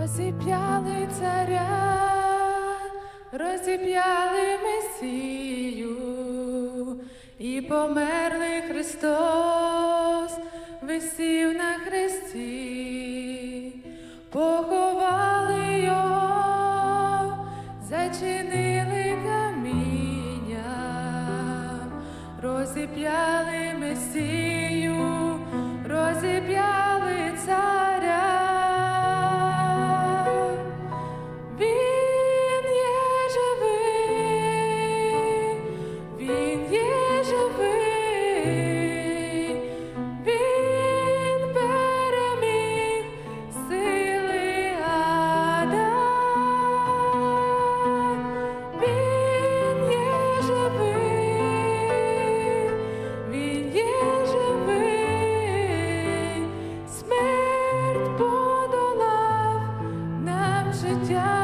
Розіп'яли царя, розіп'яли Месію, і померлий Христос висів на хресті, поховали його, зачинили каміння, розіп'яли Месію. Yeah.